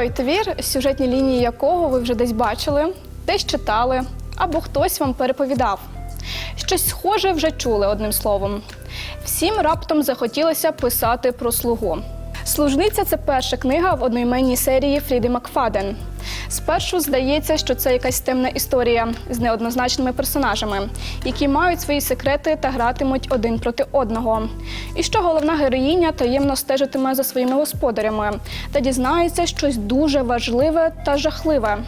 Той твір, сюжетні лінії якого ви вже десь бачили, десь читали або хтось вам переповідав. Щось схоже вже чули одним словом. Всім раптом захотілося писати про слугу. Служниця це перша книга в одноіменній серії Фріди Макфаден. Спершу здається, що це якась темна історія з неоднозначними персонажами, які мають свої секрети та гратимуть один проти одного. І що головна героїня таємно стежитиме за своїми господарями та дізнається щось дуже важливе та жахливе,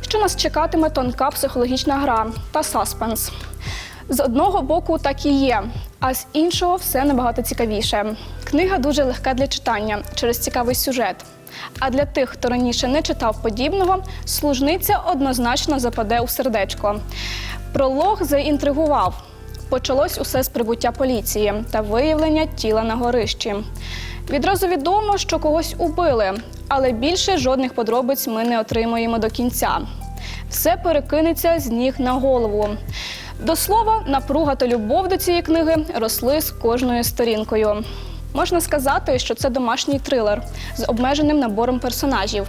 що нас чекатиме тонка психологічна гра та саспенс. З одного боку так і є, а з іншого все набагато цікавіше. Книга дуже легка для читання через цікавий сюжет. А для тих, хто раніше не читав подібного, служниця однозначно западе у сердечко. Пролог заінтригував. Почалось усе з прибуття поліції та виявлення тіла на горищі. Відразу відомо, що когось убили, але більше жодних подробиць ми не отримуємо до кінця. Все перекинеться з ніг на голову. До слова, напруга та любов до цієї книги росли з кожною сторінкою. Можна сказати, що це домашній трилер з обмеженим набором персонажів.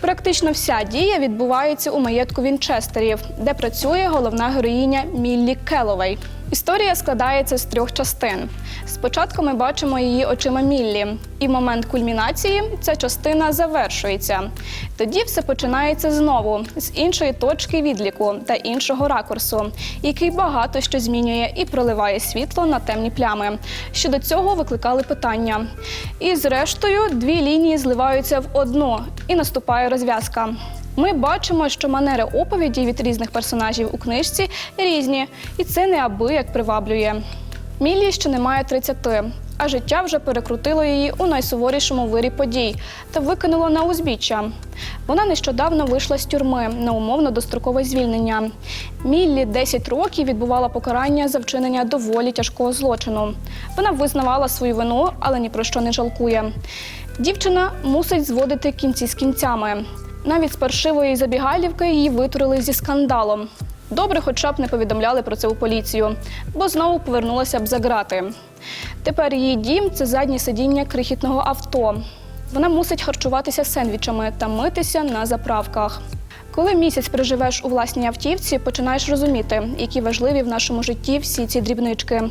Практично вся дія відбувається у маєтку Вінчестерів, де працює головна героїня Міллі Келовей. Історія складається з трьох частин. Спочатку ми бачимо її очима Міллі, і в момент кульмінації ця частина завершується. Тоді все починається знову з іншої точки відліку та іншого ракурсу, який багато що змінює і проливає світло на темні плями. Щодо цього викликали питання. І зрештою дві лінії зливаються в одну, і наступає розв'язка. Ми бачимо, що манери оповіді від різних персонажів у книжці різні, і це неабияк приваблює. Міллі ще не має 30, а життя вже перекрутило її у найсуворішому вирі подій та викинуло на узбіччя. Вона нещодавно вийшла з тюрми на умовно дострокове звільнення. Міллі 10 років відбувала покарання за вчинення доволі тяжкого злочину. Вона визнавала свою вину, але ні про що не жалкує. Дівчина мусить зводити кінці з кінцями. Навіть з паршивої забігалівки її витурили зі скандалом. Добре, хоча б не повідомляли про це у поліцію, бо знову повернулася б за грати. Тепер її дім це заднє сидіння крихітного авто. Вона мусить харчуватися сендвічами та митися на заправках. Коли місяць проживеш у власній автівці, починаєш розуміти, які важливі в нашому житті всі ці дрібнички: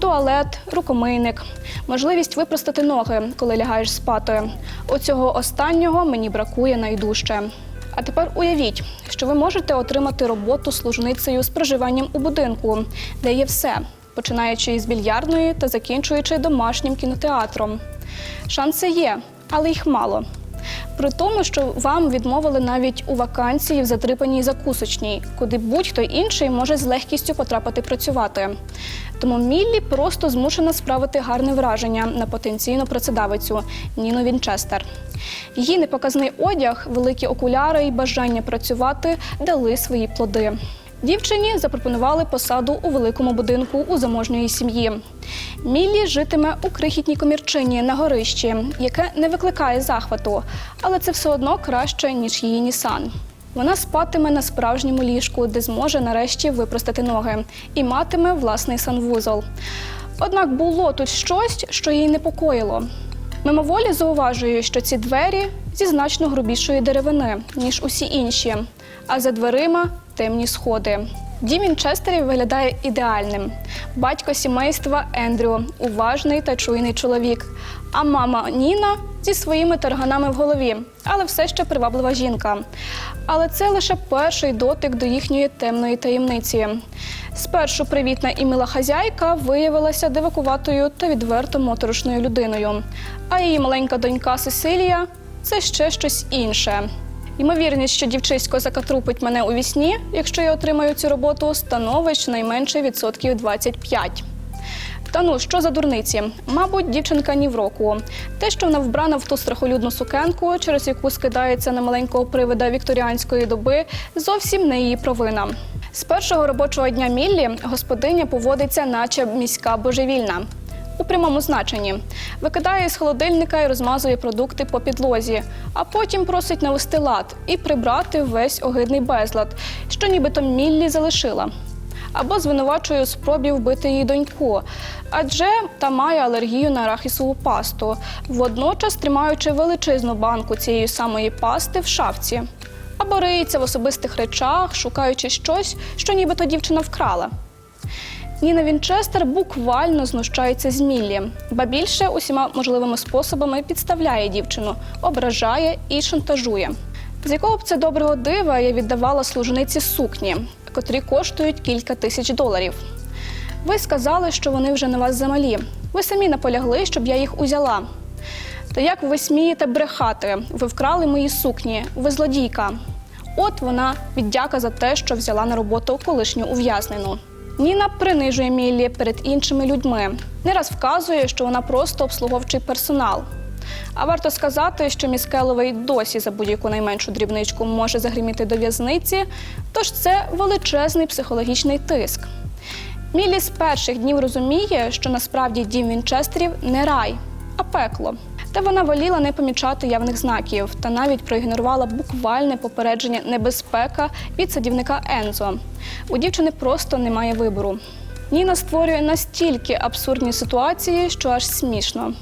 туалет, рукомийник, можливість випростати ноги, коли лягаєш спати. Оцього останнього мені бракує найдужче. А тепер уявіть, що ви можете отримати роботу служницею з проживанням у будинку, де є все, починаючи із більярдної та закінчуючи домашнім кінотеатром. Шанси є, але їх мало. При тому, що вам відмовили навіть у вакансії в затрипаній закусочній, куди будь-хто інший може з легкістю потрапити працювати. Тому Міллі просто змушена справити гарне враження на потенційну працедавицю Ніну Вінчестер. Її непоказний одяг, великі окуляри і бажання працювати дали свої плоди. Дівчині запропонували посаду у великому будинку у заможньої сім'ї. Міллі житиме у крихітній комірчині на горищі, яке не викликає захвату, але це все одно краще, ніж її Нісан. Вона спатиме на справжньому ліжку, де зможе нарешті випростати ноги, і матиме власний санвузол. Однак було тут щось, що її непокоїло. Мимоволі зауважую, що ці двері зі значно грубішої деревини, ніж усі інші, а за дверима темні сходи. Дім Вінчестерів виглядає ідеальним. Батько сімейства Ендрю уважний та чуйний чоловік. А мама Ніна зі своїми тарганами в голові, але все ще приваблива жінка. Але це лише перший дотик до їхньої темної таємниці. Спершу привітна і мила хазяйка виявилася дивакуватою та відверто моторошною людиною. А її маленька донька Сесилія це ще щось інше. Ймовірність, що дівчисько закатрупить мене у вісні, якщо я отримаю цю роботу, становить щонайменше відсотків 25. Та ну, що за дурниці? Мабуть, дівчинка ні в року. Те, що вона вбрана в ту страхолюдну сукенку, через яку скидається на маленького привида вікторіанської доби, зовсім не її провина. З першого робочого дня Міллі господиня поводиться, наче міська божевільна. У прямому значенні викидає з холодильника і розмазує продукти по підлозі, а потім просить навести лад і прибрати весь огидний безлад, що нібито Міллі залишила. або звинувачує у спробі вбити її доньку, адже та має алергію на арахісову пасту, водночас тримаючи величезну банку цієї самої пасти в шафці, або риється в особистих речах, шукаючи щось, що нібито дівчина вкрала. Ніна Вінчестер буквально знущається з Міллі, ба більше усіма можливими способами підставляє дівчину, ображає і шантажує. З якого б це доброго дива я віддавала служниці сукні, котрі коштують кілька тисяч доларів. Ви сказали, що вони вже на вас замалі. Ви самі наполягли, щоб я їх узяла. Та як ви смієте брехати? Ви вкрали мої сукні, ви злодійка. От вона віддяка за те, що взяла на роботу колишню ув'язнену. Ніна принижує Міллі перед іншими людьми. Не раз вказує, що вона просто обслуговчий персонал. А варто сказати, що Міскеловий досі за будь-яку найменшу дрібничку може загриміти до в'язниці, тож це величезний психологічний тиск. Міллі з перших днів розуміє, що насправді дім Вінчестерів не рай, а пекло. Та вона воліла не помічати явних знаків та навіть проігнорувала буквальне попередження небезпека від садівника Ензо. У дівчини просто немає вибору. Ніна створює настільки абсурдні ситуації, що аж смішно.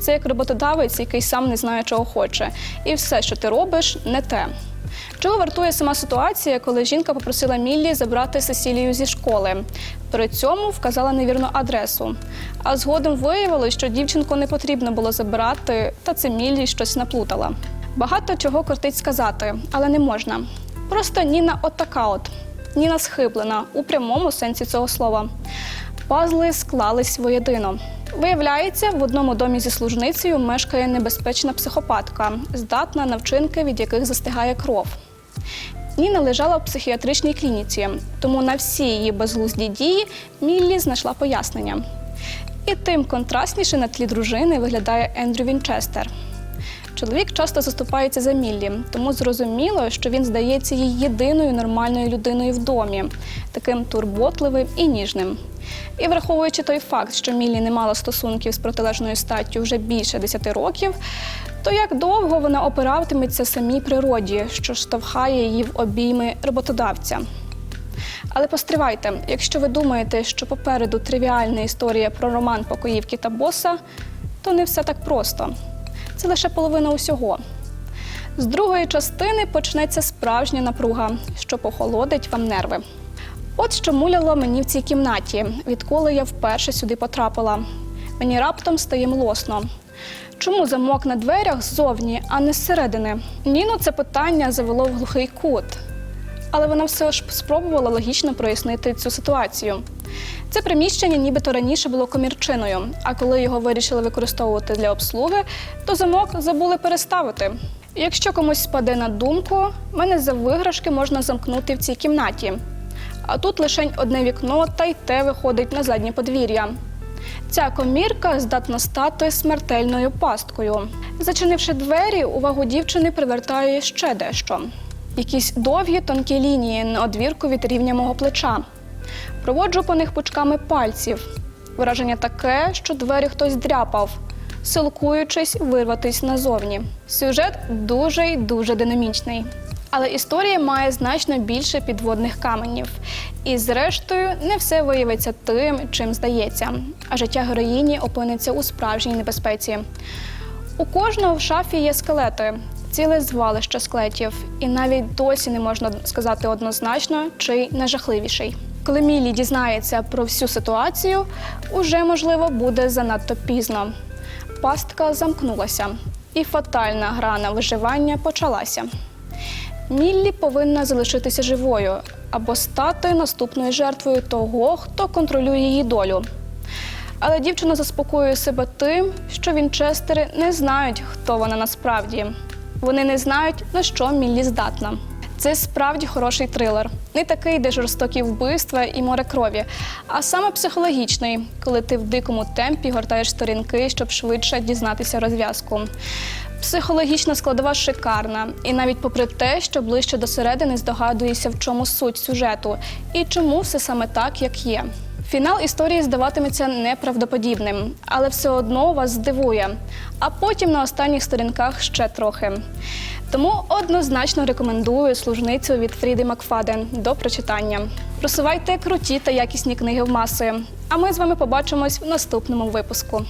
Це як роботодавець, який сам не знає, чого хоче, і все, що ти робиш, не те. Чого вартує сама ситуація, коли жінка попросила Міллі забрати Сесілію зі школи. При цьому вказала невірну адресу. А згодом виявилось, що дівчинку не потрібно було забирати, та це Міллі щось наплутала. Багато чого кортить сказати, але не можна. Просто Ніна от така от. Ніна схиблена у прямому сенсі цього слова. Пазли склались воєдино. Виявляється, в одному домі зі служницею мешкає небезпечна психопатка, здатна на вчинки, від яких застигає кров. Ніна лежала в психіатричній клініці, тому на всі її безглузді дії Міллі знайшла пояснення. І тим контрастніше на тлі дружини виглядає Ендрю Вінчестер. Чоловік часто заступається за Міллі, тому зрозуміло, що він здається їй єдиною нормальною людиною в домі, таким турботливим і ніжним. І враховуючи той факт, що Міллі не мала стосунків з протилежною статтю вже більше 10 років, то як довго вона опиратиметься самій природі, що штовхає її в обійми роботодавця? Але постривайте, якщо ви думаєте, що попереду тривіальна історія про роман покоївки та боса, то не все так просто. Це лише половина усього. З другої частини почнеться справжня напруга, що похолодить вам нерви. От що муляло мені в цій кімнаті, відколи я вперше сюди потрапила. Мені раптом стає млосно. Чому замок на дверях ззовні, а не зсередини? Ніну це питання завело в глухий кут. Але вона все ж спробувала логічно прояснити цю ситуацію. Це приміщення нібито раніше було комірчиною, а коли його вирішили використовувати для обслуги, то замок забули переставити. Якщо комусь спаде на думку, мене за виграшки можна замкнути в цій кімнаті. А тут лише одне вікно, та й те виходить на заднє подвір'я. Ця комірка здатна стати смертельною пасткою. Зачинивши двері, увагу дівчини привертає ще дещо. Якісь довгі тонкі лінії на одвірку від рівня мого плеча. Проводжу по них пучками пальців. Враження таке, що двері хтось дряпав, силкуючись вирватись назовні. Сюжет дуже й дуже динамічний. Але історія має значно більше підводних каменів. І, зрештою, не все виявиться тим, чим здається, а життя героїні опиниться у справжній небезпеці. У кожного в шафі є скелети, ціле звалище скелетів, і навіть досі не можна сказати однозначно, чий найжахливіший. Коли Мілі дізнається про всю ситуацію, уже можливо буде занадто пізно. Пастка замкнулася, і фатальна гра на виживання почалася. Міллі повинна залишитися живою або стати наступною жертвою того, хто контролює її долю. Але дівчина заспокоює себе тим, що вінчестери не знають, хто вона насправді. Вони не знають, на що Міллі здатна. Це справді хороший трилер. Не такий, де жорстокі вбивства і море крові, а саме психологічний, коли ти в дикому темпі гортаєш сторінки, щоб швидше дізнатися розв'язку. Психологічна складова шикарна, і навіть попри те, що ближче до середини здогадуєшся, в чому суть сюжету і чому все саме так, як є. Фінал історії здаватиметься неправдоподібним, але все одно вас здивує. А потім на останніх сторінках ще трохи. Тому однозначно рекомендую служницю від Фріди Макфаден до прочитання. Просувайте круті та якісні книги в маси. А ми з вами побачимось в наступному випуску.